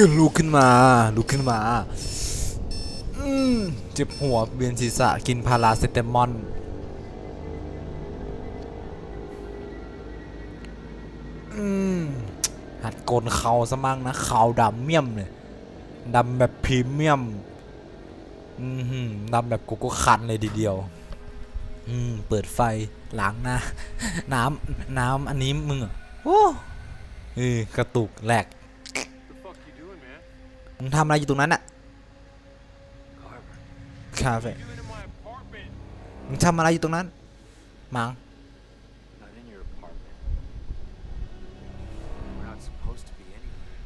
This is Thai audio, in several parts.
อลุกขึ้นมา ลุกขึ้นมาอืมเจ็บหัวเวียนศีรษะกินพาราเซตามอลอืมหัดโกนเขาซะมั่งนะเขาดำเมี่ยมเลยดำแบบพรีเมียมอืมดำแบบโกโก้คันเลยทีเดียว อืม เปิดไฟล้างหน้า น้ำน้ำอันนี้มึงเหรอโอ้เออกระตุกแหลก มึงทำอะไรอยู่ตรงนั้นอะ Carver. คาเฟ่ You in my apartment. มึงทำอะไรอยู่ตรงนั้น มัง Not in your apartment. We're not supposed to be anywhere.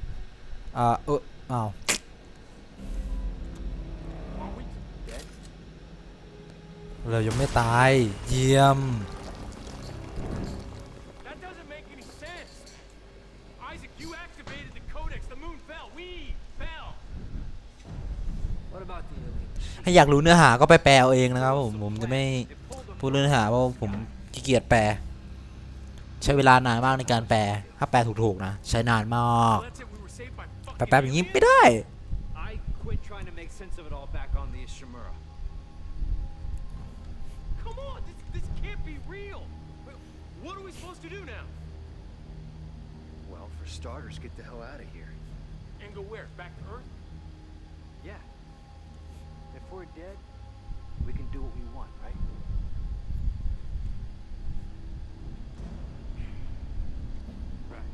อ่าเอออ้าว Are we dead? เรายังไม่ตาย เยี่ยม ถ้าอยากรู้เนื้อหาก็ไปแปลเอาเองนะครับผมผมจะไม่ It pulled them พูดเรื่องเนื้อหาเพราะผมขี้เกียจแปล ใช้เวลานานมากในการแปลถ้าแปลถูกๆนะ ใช้นานมาก That's it. We were saved by แปล fucking แป๊บอย่างนี้ aliens? ไม่ได้ I quit trying to make sense of it all back on the Ishimura. Come on. This, this can't be real. Wait, What are we supposed to do now? Well, for starters, get the hell out of here. And go where? Back to Earth? Yeah. If we're dead, we can do what we want, right? Right.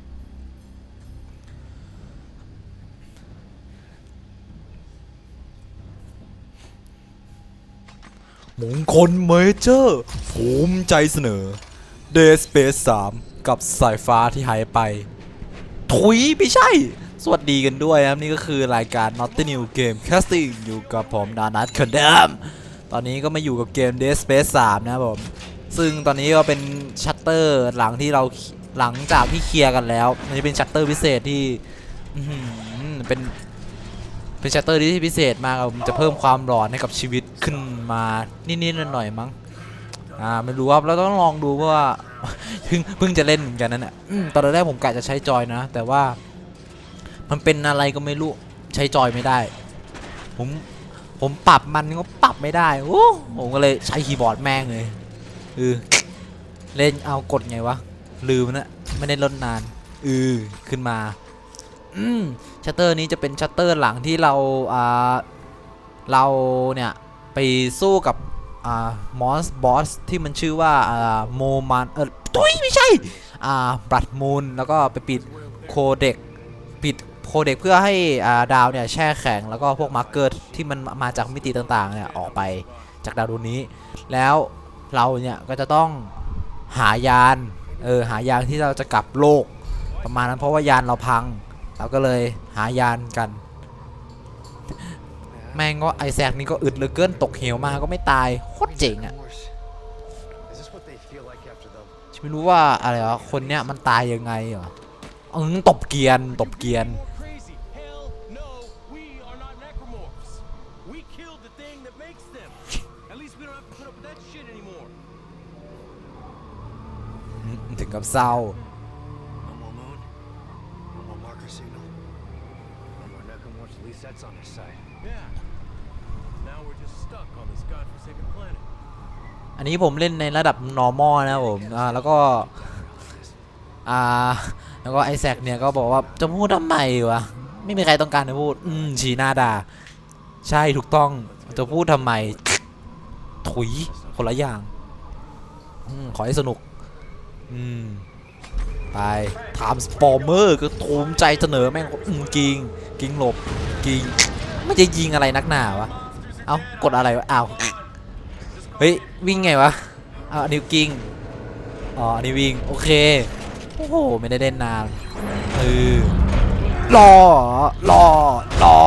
มงคลเมเจอร์ภูมิใจเสนอ เดสเปซ3กับสายฟ้าที่หายไป ถุยไม่ใช่ สวัสดีกันด้วยนะครับนี่ก็คือรายการ Not the New Game Casting อยู่กับผมดานัทคนเดิมตอนนี้ก็มาอยู่กับเกม Dead Space 3 นะครับผม ซึ่งตอนนี้ก็เป็นชัตเตอร์หลังที่เราหลังจากที่เคลียร์กันแล้วมันจะเป็นชัตเตอร์พิเศษที่เป็นเป็นชัตเตอร์ที่พิเศษมากครับผมจะเพิ่มความหลอนให้กับชีวิตขึ้นมานิดๆหน่อยๆมั้งอ่าไม่รู้ครับเราต้องลองดูว่าเพิ่งเพิ่งจะเล่นเหมือนกันนั่นแหละตอนแรกผมกะจะใช้จอยนะ แต่ว่า มันเป็นอะไรก็ไม่รู้ใช้จอยไม่ได้ ผมผมปรับมันก็ปรับไม่ได้โอ้ผมก็เลยใช้คีย์บอร์ดแม่งเลยเออเล่นเอากดไงวะลืมนะไม่ได้ลดนานเออขึ้นมาอืมชัตเตอร์นี้จะเป็นชัตเตอร์หลังที่เราอ่าเราเนี่ยไปสู้กับอ่ามอสบอสที่มันชื่อว่าอ่าโมมันเออตุ้ยไม่ใช่อ่าบลัดมูนแล้วก็ไปปิดโคเด็กปิด โคเด็กเพื่อให้ดาวเนี่ยแช่แข็งแล้วก็พวกมาร์เกอร์ที่มันมาจากมิติต่างๆเนี่ยออกไปจากดาวดวงนี้ แล้วเราเนี่ยก็จะต้องหายานเออหายานที่เราจะกลับโลกประมาณนั้นเพราะว่ายานเราพัง เราก็เลยหายานกัน แม่งก็ไอแซคนี่ก็อึดเหลือเกินตกเหวมาก็ไม่ตายโคตรเจ๋งอะไม่รู้ว่าอะไรวะคนเนี้ยมันตายยังไงเหรอเออตบเกียนตบเกียน ถึงกับเศร้า อันนี้ผมเล่นในระดับ normal นะผมอ่าแล้วก็อ่าแล้วก็ไอแซคเนี่ยก็บอกว่าจะพูดทำไมวะไม่มีใครต้องการจะพูด อืมชี้หน้าด่า ใช่ถูกต้องจะพูดทำไมถุยคนละอย่างอขอให้สนุก ไปถามสปอร์เมอร์ก็ทูมใจเสนอแม่งอืมกิงกิงหลบกิงไม่จะยิงอะไรนักหนาวะ เอ้ากดอะไรวะอ้าวเฮ้ย วิ่งไงวะอ้าวอันนี้กิงอ๋ออันนี้วิ่ง โอเค โอ้โห ไม่ได้เล่นนานเออรอรอรอ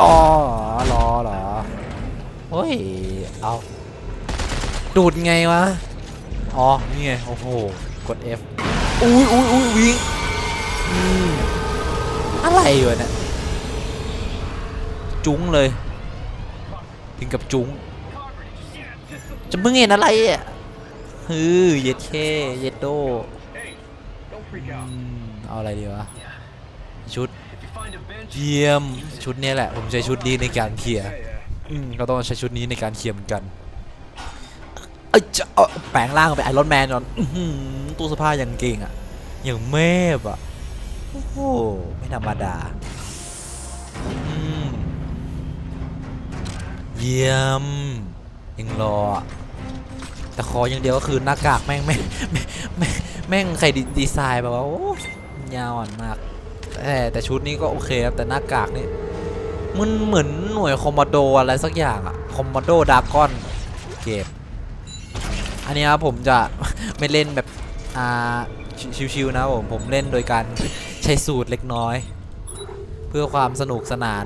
รอรอรอเหรอเฮ้ย เอาดูดไงวะ อ๋อ นี่ไง โอ้โห กด F อุ้ยอุ้ยอุ้ยวิ่งอืมอะไรวะเนี่ยจุ้งเลยถึงกับจุ้งจะมึงเห็นอะไรอะฮือเย็ดเคเย็ดโด Hey, don't freak อื out. มเอาอะไรดีวะ Yeah. ชุด If you find a bench, เยี่ยมชุดนี้แหละ ผมใช้ชุดนี้ในการเคลียร์อืมก็ต้องใช้ชุดนี้ในการเคลียร์เหมือนกัน เอ้ยจะเอาแปลงร่างเป็นไอรอนแมนก่อนอตู้เสื้อผ้ายังเก่งอะอย่างเมฟอะโอ้โหไม่ธรรมดาเยี่ยมยังรอแต่ขออย่างเดียวก็คือหน้ากากแม่งแม่งแม่งแม่งใครดีดีไซน์แบบว่าโอ้ยาวอ่อนมากแต่แต่ชุดนี้ก็โอเคครับแต่หน้ากากนี่มันเหมือนหน่วยคอมมานโดอะไรสักอย่างอะคอมมานโดดากอนเก็บ อันนี้ครับผมจะไม่เล่นแบบอ่าชิชิวๆนะผมผมเล่นโดยการใช้สูตรเล็กน้อย เพื่อความสนุกสนาน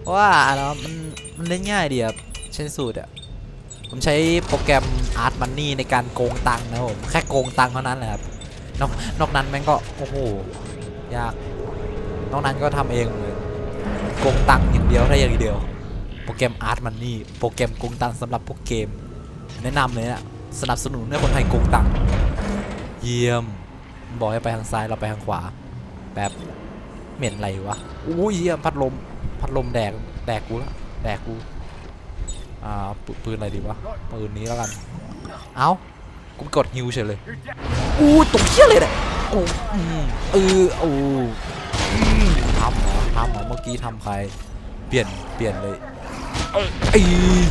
เพราะว่าแล้วมันมันเล่นง่ายดีครับใช้สูตรอะผมใช้โปรแกรม Art Money ในการโกงตังค์นะผมแค่โกงตังค์เท่านั้นแหละครับนอกนอกนั้นแม่งก็โอ้โหยากนอกนั้นก็ทำเองเลยโกงตังค์อย่างเดียวได้อย่างเดียวโปรแกรมอาร์ตมันนี่โปรแกรมโกงตังค์สำหรับพวกเกม แนะนำเลยนะสนับสนุนให้คนไทยโกงตังค์เยี่ยม บอกให้ไปทางซ้ายเราไปทางขวาแบบเหม็นอะไรวะอู้ยเยี่ยมพัดลมพัดลมแดกแดกกูละแดกกูอ่าปปืนอะไรดีวะปืนนี้แล้วกันเอ้ากูกดฮิวเฉยเลยอู้ตรงเชี่ยเลยเนี่ยโอ้อืมเออโอ้ทำเหรอทำเหรอเมื่อกี้ทำใคร เปลี่ยนเปลี่ยนเลยเอ้ยไอ้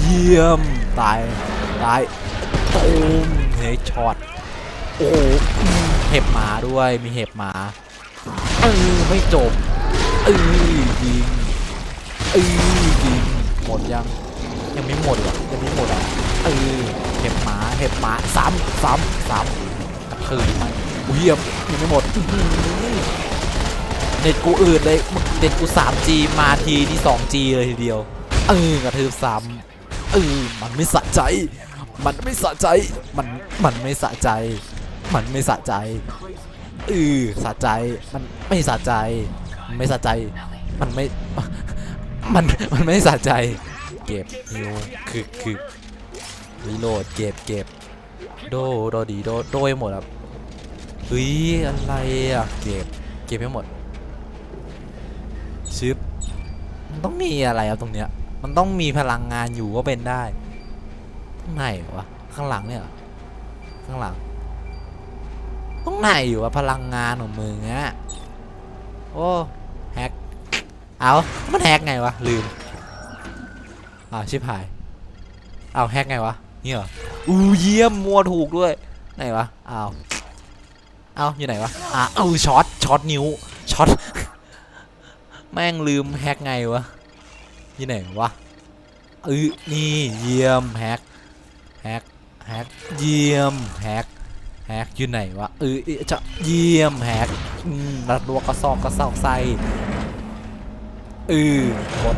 เยี่ยมตาย ตายตูมเฮ้ยช็อตโอ้โหอืมเห็บหมาด้วยมีเห็บหมาเออไม่จบเออยิงเออยิงหมดยังยังไม่หมดเหรอยังไม่หมดเหรอเออเห็บหมาเห็บหมาซ้ำซ้ำซ้ำกระเทืบมันเหี้ยยังไม่หมดเน็ตกูอืดเลยเน็ตกู 3G มาทีนี่ 2G เลยทีเดียวเออกระทืบซ้ำเออมันไม่สะใจ มันไม่สะใจ มัน มันไม่สะใจ มันไม่สะใจเออสะใจ มันไม่สะใจ ไม่สะใจ มันไม่ มัน มันไม่สะใจ เก็บฮิวคือคือรีโหลดเก็บเก็บโดโดดีโดโดให้หมดครับเฮ้ยอะไรอะเก็บเก็บให้หมดชิปมันต้องมีอะไรครับตรงเนี้ย มันต้องมีพลังงานอยู่ก็เป็นได้ ข้างในเหรอวะข้างหลังเนี่ยข้างหลังตรงไหนอยู่วะพลังงานของมึงอะโอ้แฮกเอามันแฮกไงวะลืมอ่าวชิบหายเอาแฮกไงวะเนี่ยเหรออู้เยี่ยมมัวถูกด้วยไหนวะเอาวอ้าอยู่ไหนวะอ่าเออช็อตช็อตนิ้วช็อตแม่งลืมแฮกไงวะอยู่ไหนวะเออนี่เยี่ยมแฮก แฮกแฮกเยี่ยมแฮกแฮกอยู่ไหนวะเออจะเยี่ยมแฮกอืมรัดรัวกระซอกกระซอกไส้เออกด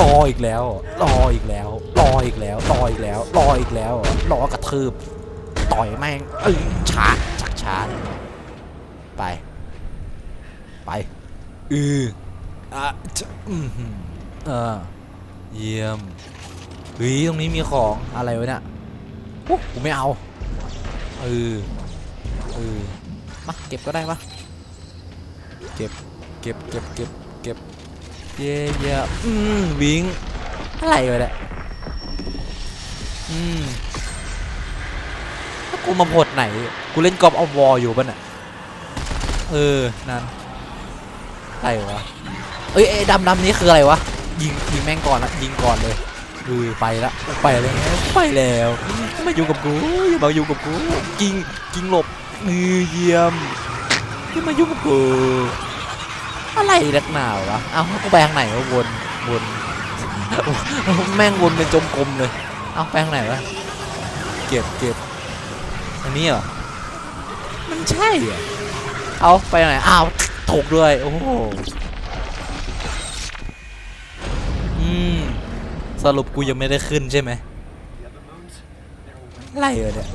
รออีกแล้ว รออีกแล้ว รออีกแล้ว รออีกแล้ว รออีกแล้ว รอกระทืบ ต่อยแม่ง เอ้ยช้าชักช้าไป ไปอืออะจะอือหือเออเยี่ยมเฮ้ยตรงนี้มีของอะไรวะเนี่ย กูไม่เอาเออเออมาเก็บก็ได้ปะเก็บเก็บเก็บเก็บเก็บเย่เย่อืมวิ่งอะไรวะเนี่ยอืมแล้วกูมาพดไหน กูเล่นกอล์ฟเอาวอลอยู่ป่ะเนี่ยเออนั่นอะไรวะเอ้ยไอ้ดำดำนี้คืออะไรวะยิงยิงแม่งก่อนละยิงก่อนเลย เออไปละไปแล้วไปแล้วมาอยู่กับกูอย่ามาอยู่กับกูยิงยิงหลบมือเยี่ยมอย่ามายุ่กับกูอะไรนักหนาวะเอากูไปทางไหนวะวนวนแม่งวนเป็นจมกลมเลยเอาไปทางไหนวะเก็บเก็บทางนี้เหรอมันใช่เหรอเอาไปไหนอ้าวถกด้วยโอ้ สรุปกูยังไม่ได้ขึ้นใช่ไหมไรเหรอเนี่ย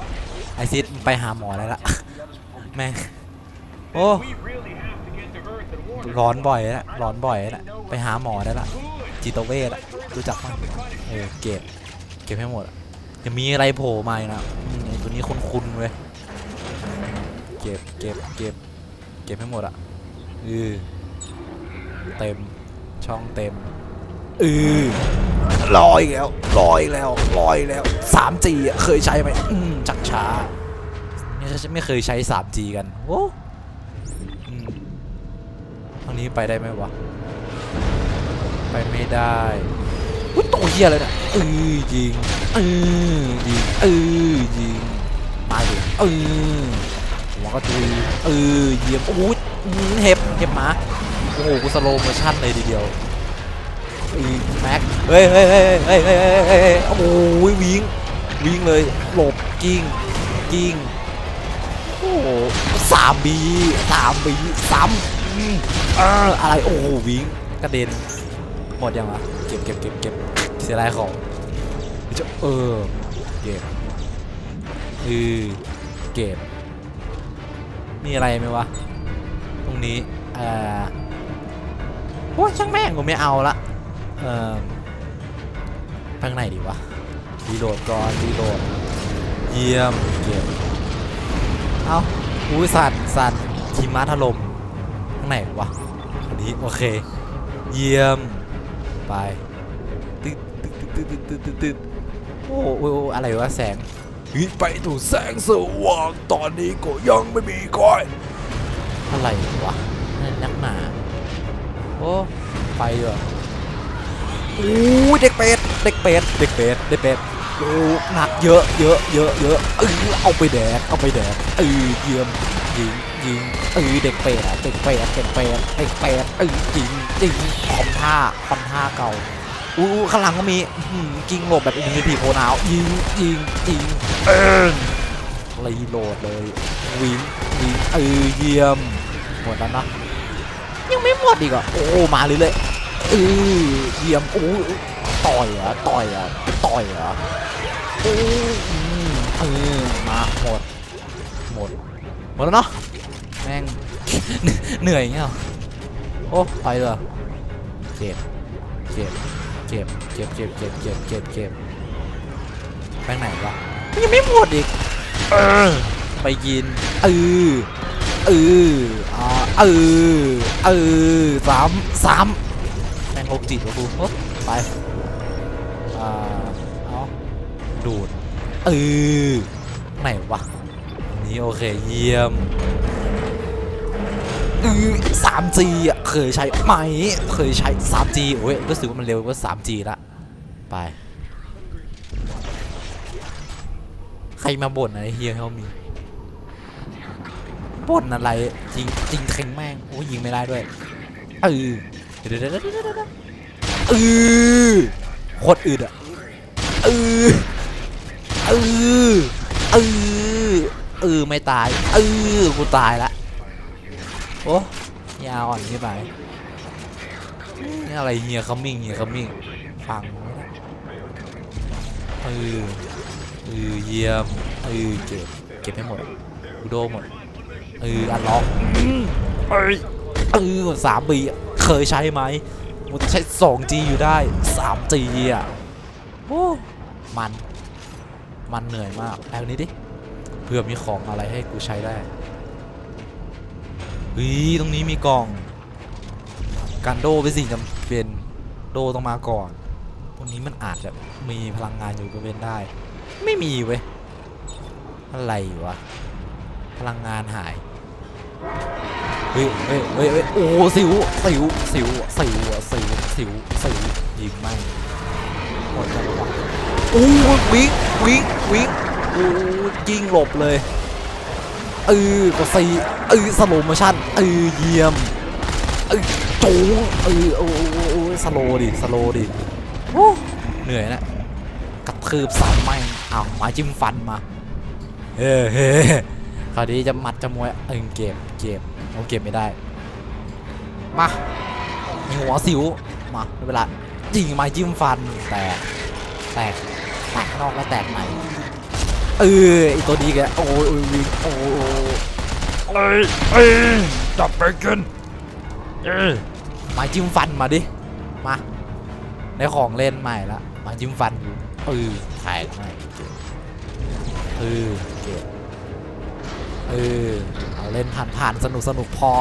ไอซิดไปหาหมอแล้วล่ะแม่โอ้ร้อนบ่อยแล้วร้อนบ่อยแล้วไปหาหมอได้ละจิตเวชอะรู้จักมั้ยเออเก็บเก็บให้หมดจะมีอะไรโผล่มาอีกนะไอตัวนี้คุ้นๆเว้ยเก็บเก็บเก็บเก็บให้หมดอะเออเต็มช่องเต็มเออ ลอยแล้วลอยแล้วลอยแล้ว 3G อะเคยใช้ไหมอืมจักช้านี่ฉันไม่เคยใช้ 3G กันโอ้ทางนี้ไปได้ไหมวะ ไปไม่ได้อุ้ยตัวเฮียเลยนี่ยเออยิงเออยิงเออยิงมาดิเออหัวก็ตุยเออเยี่ยมโอ้ยอื้เห็บเห็บหมาโอ้โหกูสโลโมชั่นเลยทีเดียว อีแม็กเฮ้ยเฮ้ยเฮ้ยเฮ้ยเฮ้ยเฮ้ยโอ้โหวิ่งวิ่งเลยหลบกิ้งกิ้งโอ้โหสามบีสามบีสามเอออะไรโอ้โหวิ่งกระเด็นหมดยังวะเก็บเก็บเก็บเก็บเสียดายของเออเก็บเออเก็บมีอะไรไหมวะ ตรงนี้เออโอ้ช่างแม่งผมไม่เอาละ เอ่อทางไหนดีวะรีโหลดก่อนรีโหลดเยี่ยมเก็บเอาอุ้ยสัตว์สัตว์หิมะถล่มทางไหนวะอันนี้โอเค เยี่ยมไปตึ๊ดตึ๊ดตึ๊ดตึ๊ดตึ๊ดตึ๊ดตึ๊ดโอ้โหอะไรวะแสงไปถูกแสงสว่างตอนนี้ก็ยังไม่มีก้อยอะไรวะนั่นนักหนาโอ้ไปเถอะ โอ้ยเด็กเป็ดเด็กเป็ดเด็กเป็ดเด็กเป็ดโอ้หนักเยอะเยอะเยอะเยอะเออเอาไปแดกเอาไปแดกเออเยี่ยมยิงยิงเออเด็กเป็ดอะเด็กเป็ดเด็กเป็ดเด็กเป็ดเออยิงยิงคอมท่าคอมท่าเก่าอู้ข้างหลังก็มีอื้อหือกิ้งหลบแบบอินฟินิตี้โพนาวยิงยิงยิงเออรีโหลดเลยวิ่งวิ่งเออเยี่ยมหมดแล้วเนอะยังไม่หมดอีกอะโอ้มาเรื่อยๆเออเยี่ยมโอ้ต่อยเหรอะต่อยเหรอะต่อยเหรอะโอ้อืมเออมาหมดหมดหมดแล้วเนาะแม่งเหนื่อยอย่างเงี้ยเหรอโอ้ไปเลยเหรอเจ็บเจ็บเจ็บเจ็บเจ็บเจ็บเจ็บเจ็บเจ็บไปไหนวะยังไม่หมดอีกเออไปกินเออเอออ่าเออเออสามสามแม่ งโรคจิตวะกูโอ๊ะไปอ่าเอาดูดเออไหนวะนี้โอเคเยี่ยมสามจีอะเคยใช้ไหมเคยใช้ 3G โอ้ยรู้สึกว่ามันเร็วกว่า 3G ละไปใครมาบ่นอะไรเฮียเขามีบ่นอะไรจริงจริงแข็งแม่งโอ้ยยิงไม่ได้ด้วยเออ เดี๋ยวเดี๋ยวเดี๋ยวเดี๋ยวเออโคตรอึดอะเออเออเออเออไม่ตายเออกูตายละโอ้ยาอ่อนที่ไปนี่อะไรเฮียคัมมิ่งเฮียคัมมิ่งฟังเออเออเยี่ยมเออเก็บเก็บให้หมดอุโดหมดเอออันล็อกเอ้ยเออสามปีอะ เคยใช้ไหมมันใช้ 2G อยู่ได้ 3G อะโอ้มัน มันเหนื่อยมากแอลนี้ดิ เพื่อมีของอะไรให้กูใช้ได้เฮ้ยตรงนี้มีกล่อง การโดเป็นสิ่งจำเป็น โดต้องมาก่อน ตรงนี้มันอาจจะมีพลังงานอยู่ก็เป็นได้ ไม่มีเว้ย อะไรวะ พลังงานหาย เฮ้ยเฮ้ยเฮ้ยเฮ้โอ้สิวสิวสิวสิวสิวสิวสิวยิงไม่งหมดจังวะโอ้ยวิ่งวิ่งวิ่งโอ้ยิงหลบเลยเออกดซีเออสโลมชั่นเออเยี่ยมเออโจเออโอ้โอ้โอ้โอ้สโลดิสโลดิโอ้เหนื่อยนะกระทืบสามไม่เอาม้จิ้มฟันมาเฮ้เฮ้คราวนี้จะมัดจะมวยเออเก็บเก็บ โอ้เก็บไม่ได้ มามีหัวสิว มาไม่เป็นไรยิงไม้จิ้มฟันแตกแตกแตกนอกแล้วแตกในเออไอตัวนี้แกโอ้ยโอ้ยวิ่งโอ้ยโอ้ยเอ้ยจับไปกินเอ้ยไมาจิ้มฟันมาดิมาได้ของเล่นใหม่ละไมาจิ้มฟันเออถ่ายใหม่เก็บเออ เออเอาเล่นผ่านผ่านๆสนุกสนุกพอ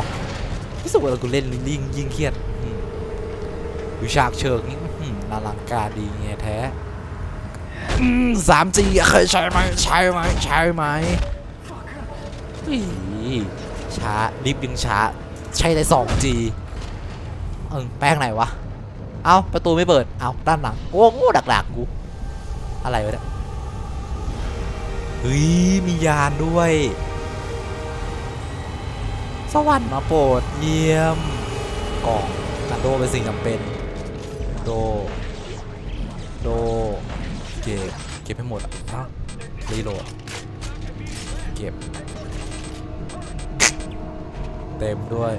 รู้สึกว่าเรากูเล่นยิ่งยิ่งเครียดอืมวิชากเชิงนี่อื้อลังการดีไงแท้สามจีเคยใช่ไหมใช่ไหมใช่ไหมช้ารีบดึงช้า ใช่ได้สองจีเออแป้งไหนวะ เอาประตูไม่เปิด เอาด้านหลัง โอ้โง่ดักๆกู อะไรวะเนี่ยเฮ้ยมียานด้วย สวรรค์มาโปรดเยี่ยมกล่องกันโดเป็นสิ่งจำเป็น โด โด เก็บ เก็บให้หมดอะรีโหลด เก็บ เต็มด้วย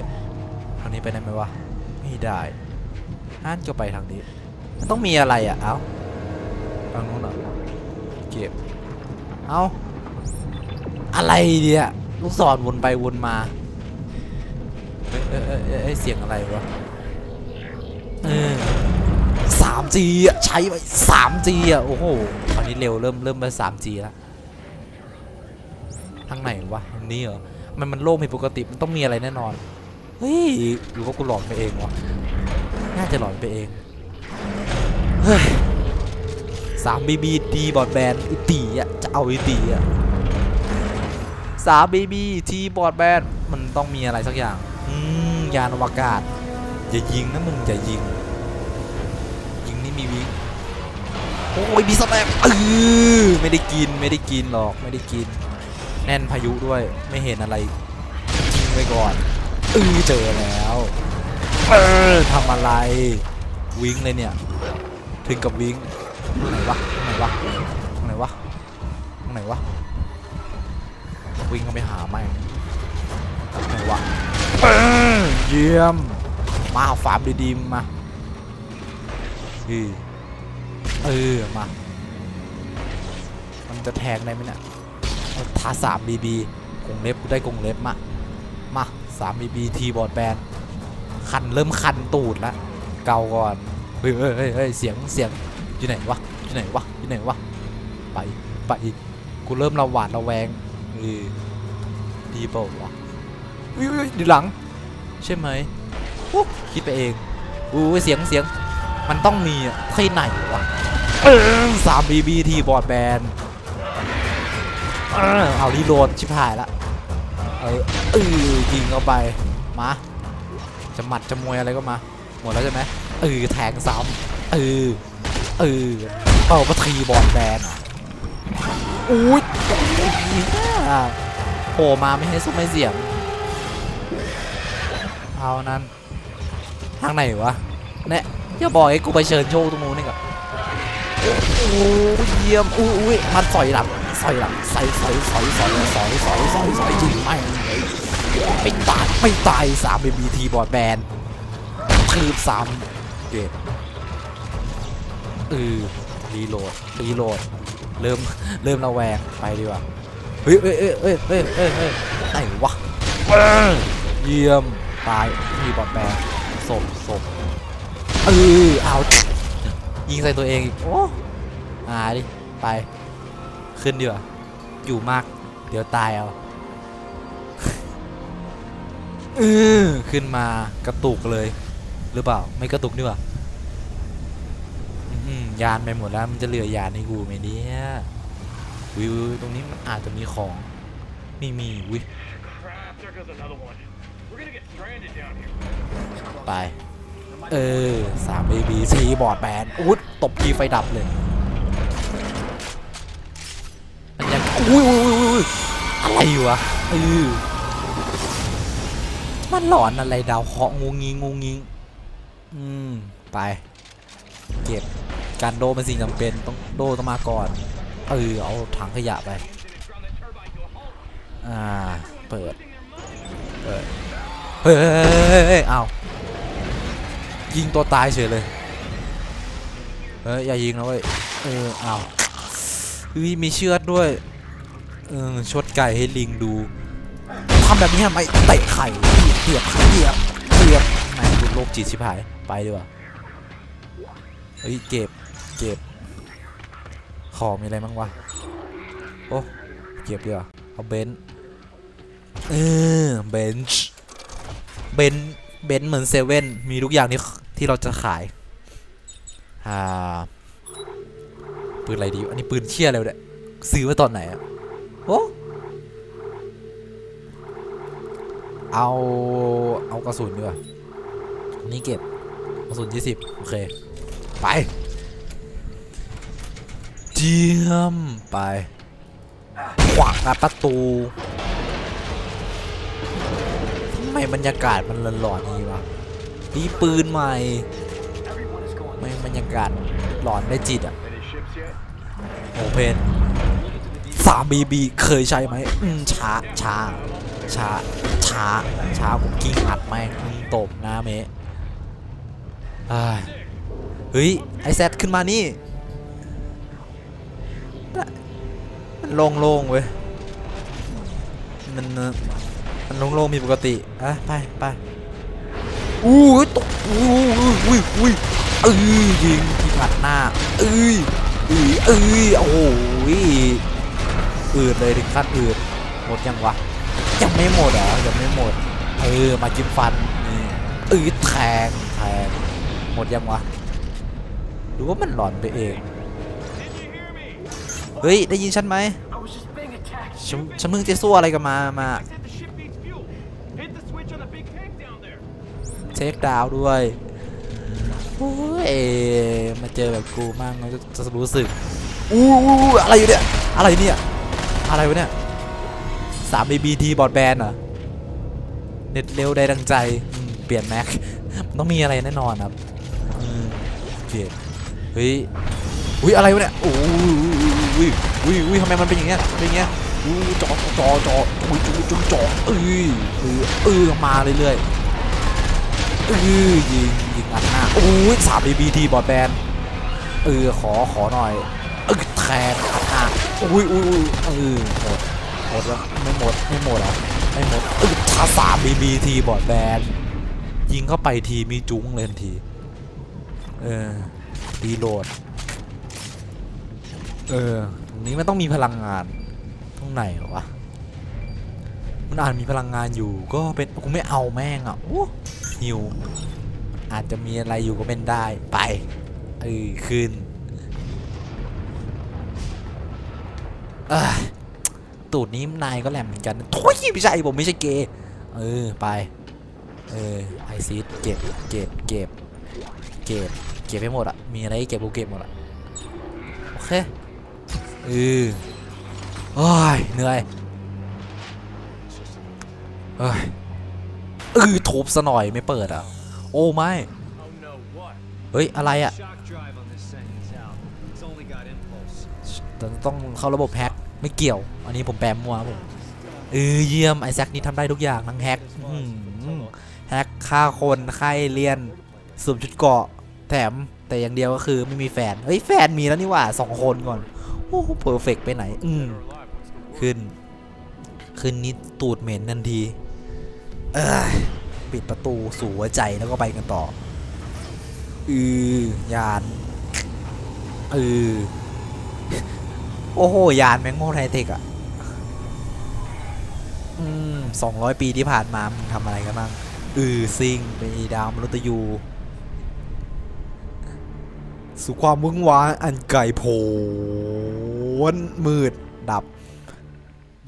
ทางนี้ไปได้ไหมวะ ไม่ได้อันก็ไปทางนี้ มันต้องมีอะไรอะ เอ้าทางนู้นเหรอ เก็บ เอ้า อะไรเนี่ย ลูกศรวนไปวนมา เอ้ยเอ้ยเอ้ยเสียงอะไรวะเออสามจีอะใช้ไปสามจีอะโอ้โหตอนนี้เร็วเริ่มเริ่มไปสามจีแล้วทางไหนวะนี้เหรอมันมันโล่งผิดปกติมันต้องมีอะไรแน่นอนเฮ้ยหรือว่ากูหลอนไปเองวะน่าจะหลอนไปเองเฮ้ยสามบีบีดีบอดแบนด์อิตีอะจะเอาอิตีอะสามบีบีทีบอดแบนด์มันต้องมีอะไรสักอย่าง ยานอวกาศ อย่ายิงนะมึงอย่ายิง ยิงนี่มีวิงโอ้ยมีสแตมเออไม่ได้กินไม่ได้กินหรอกไม่ได้กิน แน่นพายุด้วยไม่เห็นอะไรทิ้งไว้ก่อนเออเจอแล้วเออทำอะไรวิงเลยเนี่ย ถึงกับวิงไหนวะไหนวะไหนวะไหนวะวิ่งเข้าไปหาแม่งไหนวะ เยี่ยม มาเอาฟาร์มดีๆมาเออเออ มา มันจะแทงได้ไหมเนี่ยทาสามบีบีกงเล็บกูได้กงเล็บมา มาสามบีบีทีบอร์ดแบนคันเริ่มคันตูดละเกาก่อนเฮ้เฮ้ยเฮ้ยเฮ้ยเสียงเสียงอยู่ไหนวะอยู่ไหนวะอยู่ไหนวะไปไปกูเริ่มระหวาดระแวงเออดีเปล่าวะ อุ้ยอุ้ยดูหลัง ใช่ไหมอุ๊ยคิดไปเองอุ้ยเสียงเสียง มันต้องมีอะที่ไหนวะเออสามบีบีทีบอร์ดแบนเออเอารีโหลดชิบหายละเออเออยิงเข้าไป มา จะหมัดจะมวยอะไรก็มา หมดแล้วใช่ไหมเออแทงซ้ำเออเออเป่าปทีบอลแบนอุ้ยอะโผล่มาไม่ให้ซุ้มไม่เสียง เอานั้น ทางไหนวะเนี่ยอย่าบอกไอ้กูไปเชิญโชว์ตรงนู้นนี่ก่อนโอ้โหเยี่ยมอุ้ยมันสอยหลังสอยหลังใส่สอยสอยสอยสอยสอยสอยสอยจริงไม่ไม่ตายไม่ตายสามเบบีทีบอดแบนคืบสามเด็ดเออรีโหลดรีโหลดเริ่มเริ่มระแวงไปดีกว่าเฮ้ยเฮ้ยเฮ้ยเฮ้ยเฮ้ยไหนวะเยี่ยม ตายทีบอร์ดแบนศพศพเออเอายิงใส่ตัวเองอีกโอ้อ่าดิไปขึ้นดีกว่าอยู่มาก เดี๋ยวตายเอาเออขึ้นมากระตุกเลย หรือเปล่าไม่กระตุกดีกว่าอื้อหือยานไปหมดแล้วมันจะเหลือยานให้กูไหมเนี่ยวิวตรงนี้มันอาจจะมีของไม่มีวิ ไป เออสาม AB สีบอร์ดแบนอุ๊ดตบทีไฟดับเลยมันยังอุ้ยอุ้ยอุ้ยอุ้ยอะไรวะเออมันหลอนอะไรดาวเคาะงูงิงงูงิงอืม ไป เก็บการโดเป็นสิ่งจำเป็นต้องโดต้องมาก่อนเออเอาถังขยะไป อ่า เปิด เปิด เฮ้ยเฮ้ยเฮ้ยเฮ้ยเอายิงตัวตายเฉยเลย เฮ้ย อย่ายิงนะเว้ย เออเอาเฮ้ยมีเชือดด้วย เออชดไก่ให้ลิงดูทำแบบนี้ทำไมเตะไข่เหยียบเหยียบเหยียบแม่งดูโรคจิตชิบหาย ไปดีกว่า เฮ้ย เก็บ เก็บ ของมีอะไรบ้างวะ โอ้ เก็บดีกว่า เอาเบนซ์เออ เบนช์ เบนเบนเหมือนเซเว่นมีทุกอย่างที่ที่เราจะขายอ่าปืนอะไรดีอันนี้ปืนเชี่ยอะไรเนี่ยซื้อมาตอนไหนอะโอ้เอาเอากระสุนดีกว่านี่เก็บกระสุนยี่สิบโอเค ไปเจียมไปขวางประตู ไมบรรยากาศมันหลอนๆอย่างนี้วะมีปืนใหม่ไม่บรรยากาศหลอนได้จิตอะโอเพนสามบีบีเคยใช้ไหมอืมช้าช้าช้าช้าช้าผมกิ้งอัดแม่งมึงตบหน้าเมะอ้เฮ้ย ไอแซดขึ้นมานี่ มันโล่งๆเว้ย มัน มันโล่งๆมีปกติอะไปไปอู้ยตกอู้ยอุ้ยอุ้ยเอ้ยยิงที่ผัดหน้าเอ้ยเอ้ยเอ้ยโอ้โหอืดเลยถึงขั้นอืดหมดยังวะยังไม่หมดเหรอยังไม่หมดเออมาจิ้มฟันนี่อืดแทงแทงหมดยังวะหรือว่ามันหลอนไปเองเฮ้ยได้ยินฉันไหม I was just being attacked. ฉันฉันเพิ่งจะสู้อะไรกันมามา เช็คดาวด้วยโอ้ยมาเจอแบบกูมั่งเราจะรู้สึกอู้อู้อู้อะไรอยู่เนี่ยอะไรเนี่ยอะไรวะเนี่ยสาม BBT บอดแบนเหรอเน็ตเร็วได้ดังใจเปลี่ยนแม็กต้องมีอะไรแน่นอนครับเปลี่ยนเฮ้ยอุ้ยอะไรวะเนี่ยโอ้ยอุ้ยอุ้ยอุ้ยทำไมมันเป็นอย่างเงี้ยเป็นอย่างเงี้ยอู้จอจอจออุ้ยจุ๊จุ๊จอเอ้ยเออเออมาเรื่อยๆ ออยิงยิงอัดหน้าโอ้ยสาม BBT บอดแบนเออขอขอหน่อยเออแทนอัดหน้าอุ้ยอุ้ยอุ้ยเออหมดหมดแล้วไม่หมดไม่หมดอะไม่หมดเออถ้าสาม BBT บอดแบนยิงเข้าไปทีมีจุ้งเลยทันทีเออรีโหลดเออตรงนี้มันต้องมีพลังงานตรงไหนวะมันอาจมีพลังงานอยู่ก็เป็นกูไม่เอาแม่งอะโอ้ หิวอาจจะมีอะไรอยู่ก็เป็นได้ไปเออคืนเอ้ยตูดนี้นายก็แหลมเหมือนกันโอยไม่ใช่ผมไม่ใช่เกย์เออไปเออไอซีดเก็บเก็บเก็บเก็บเก็บให้หมดอะมีอะไรเก็บกูเก็บหมดอะโอเคเออโอ้ยเหนื่อยเอ้ย ออทุบซะหน่อยไม่เปิดอะ โอ้ไม่ เฮ้ย อะไรอะต,ต้องเข้าระบบแฮกไม่เกี่ยว อันนี้ผมแปมมัวผมเออเยี่ยมไอแซคนี่ทำได้ทุกอย่างทั้งแฮกแฮกฆ่าคนฆ่าเอเลียนสวมชุดเกาะ แถมแต่อย่างเดียวก็คือไม่มีแฟน เฮ้ยแฟนมีแล้วนี่ว่าสองคนก่อน โอ้เพอร์เฟกไปไหน อืมขึ้น ขึ้นนี่ตูดเหม็นทันที เอ้ยปิดประตูสู่หัวใจแล้วก็ไปกันต่อ อือยาน อือ โอ้โห ยานแมงโมไทเทคอะอืมสองร้อยปีที่ผ่านมามึงทำอะไรกันบ้าง อือซิงไปดาวมนุษย์ยู สู่ความวุ่งวางอันไกลโพ้นมืด ดับ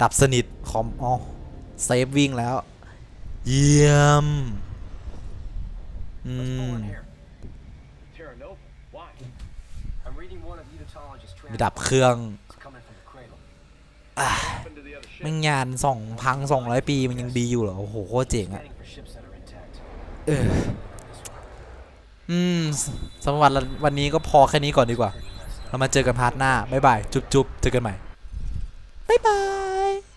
ดับสนิทคอมอ๋อเซฟวิ่งแล้ว เยี่ยมอืม Terra Nova? Why? I'm reading one of Unitologist's มีดับเครื่อง It's coming from the cradle. happened to the other ship? แม่งยานสองพังสองร้อยปีมันยังดีอยู่เหรอ โอ้โหโคตรเจ๋งอะ Scanning for ships that are intact. เอออืมสสำหรับวันวันนี้ก็พอแค่นี้ก่อนดีกว่า เรามาเจอกันพาร์ทหน้า บ๊ายบาย จุ๊บจุ๊บเจอกันใหม่ บ๊ายบาย